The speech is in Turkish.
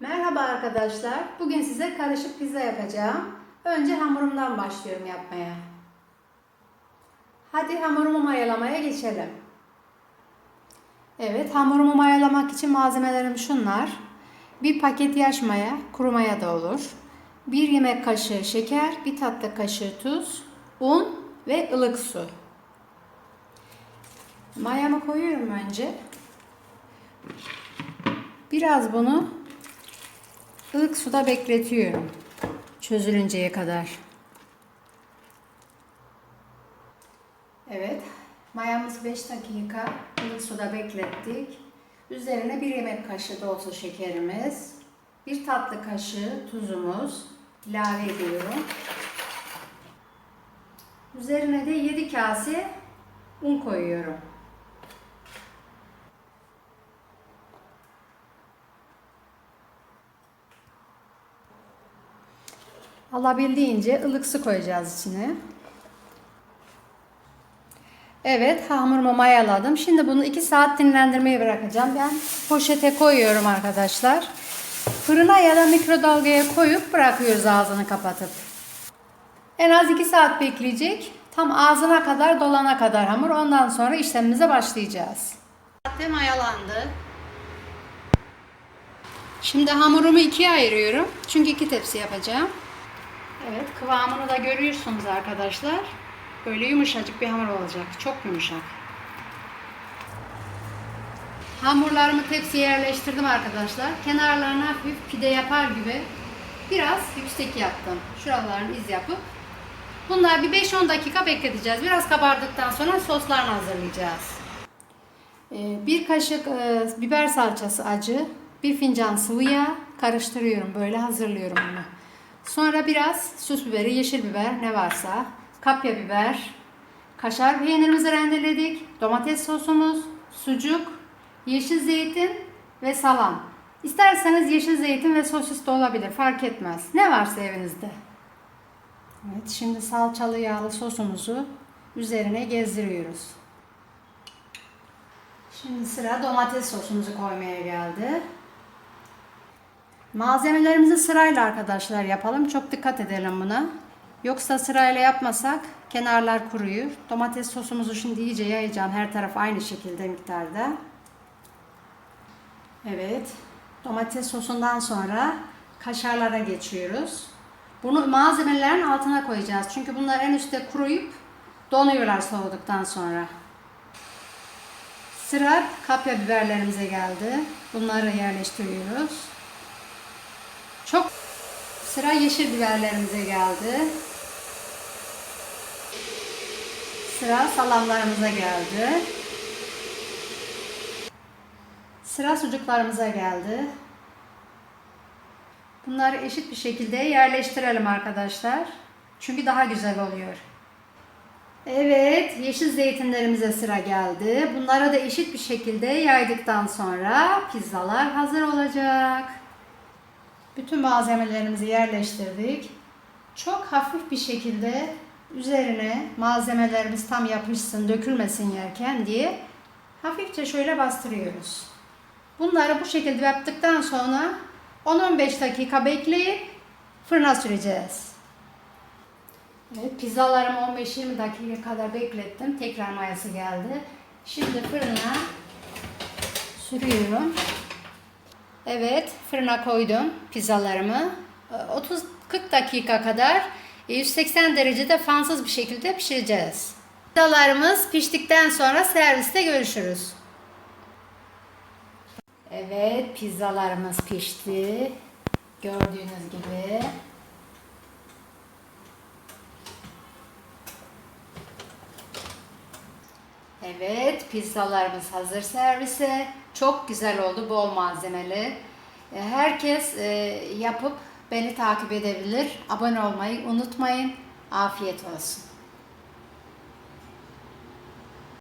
Merhaba arkadaşlar. Bugün size karışık pizza yapacağım. Önce hamurumdan başlıyorum yapmaya. Hadi hamurumu mayalamaya geçelim. Evet, hamurumu mayalamak için malzemelerim şunlar. Bir paket yaş maya, kuru maya da olur. Bir yemek kaşığı şeker, bir tatlı kaşığı tuz, un ve ılık su. Mayamı koyuyorum önce. Biraz bunu ılık suda bekletiyorum. Çözülünceye kadar. Evet. Mayamız 5 dakika ılık suda beklettik. Üzerine bir yemek kaşığı dolusu şekerimiz, bir tatlı kaşığı tuzumuz ilave ediyorum. Üzerine de 7 kase un koyuyorum. Alabildiğince ılık su koyacağız içine. Evet hamurumu mayaladım. Şimdi bunu 2 saat dinlendirmeye bırakacağım. Ben poşete koyuyorum arkadaşlar. Fırına ya da mikrodalgaya koyup bırakıyoruz ağzını kapatıp. En az 2 saat bekleyecek. Tam ağzına kadar dolana kadar hamur. Ondan sonra işlemimize başlayacağız. Saatte mayalandı. Şimdi hamurumu ikiye ayırıyorum. Çünkü iki tepsi yapacağım. Evet kıvamını da görüyorsunuz arkadaşlar. Böyle yumuşacık bir hamur olacak. Çok yumuşak. Hamurlarımı tepsiye yerleştirdim arkadaşlar. Kenarlarına hafif pide yapar gibi biraz yüksek yaptım. Şuralarını iz yapıp. Bunlar bir 5-10 dakika bekleteceğiz. Biraz kabardıktan sonra soslarını hazırlayacağız. Ee, Bir kaşık e, biber salçası acı, bir fincan sıvı yağ karıştırıyorum. Böyle hazırlıyorum bunu. Sonra biraz süs biberi, yeşil biber ne varsa, kapya biber, kaşar peynirimizi rendeledik, domates sosumuz, sucuk, yeşil zeytin ve salam. İsterseniz yeşil zeytin ve sosis de olabilir fark etmez. Ne varsa evinizde. Evet şimdi salçalı yağlı sosumuzu üzerine gezdiriyoruz. Şimdi sıra domates sosumuzu koymaya geldi. Malzemelerimizi sırayla arkadaşlar yapalım. Çok dikkat edelim buna. Yoksa sırayla yapmasak kenarlar kuruyur. Domates sosumuzu şimdi iyice yayacağım. Her taraf aynı şekilde miktarda. Evet. Domates sosundan sonra kaşarlara geçiyoruz. Bunu malzemelerin altına koyacağız. Çünkü bunlar en üstte kuruyup donuyorlar soğuduktan sonra. Sıra kapya biberlerimize geldi. Bunları yerleştiriyoruz. Çok sıra yeşil biberlerimize geldi. Sıra salamlarımıza geldi. Sıra sucuklarımıza geldi. Bunları eşit bir şekilde yerleştirelim arkadaşlar. Çünkü daha güzel oluyor. Evet, yeşil zeytinlerimize sıra geldi. Bunları da eşit bir şekilde yaydıktan sonra pizzalar hazır olacak. Bütün malzemelerimizi yerleştirdik. Çok hafif bir şekilde üzerine malzemelerimiz tam yapışsın, dökülmesin yerken diye hafifçe şöyle bastırıyoruz. Bunları bu şekilde yaptıktan sonra 10-15 dakika bekleyip fırına süreceğiz. Evet, pizzalarımı 15-20 dakika kadar beklettim. Tekrar mayası geldi. Şimdi fırına sürüyorum. Evet, fırına koydum pizzalarımı. 30-40 dakika kadar 180 derecede fansız bir şekilde pişireceğiz. Pizzalarımız piştikten sonra serviste görüşürüz. Evet, pizzalarımız pişti. Gördüğünüz gibi. Evet, pizzalarımız hazır servise. Çok güzel oldu, bol malzemeli. E, Herkes e, yapıp beni takip edebilir. Abone olmayı unutmayın. Afiyet olsun.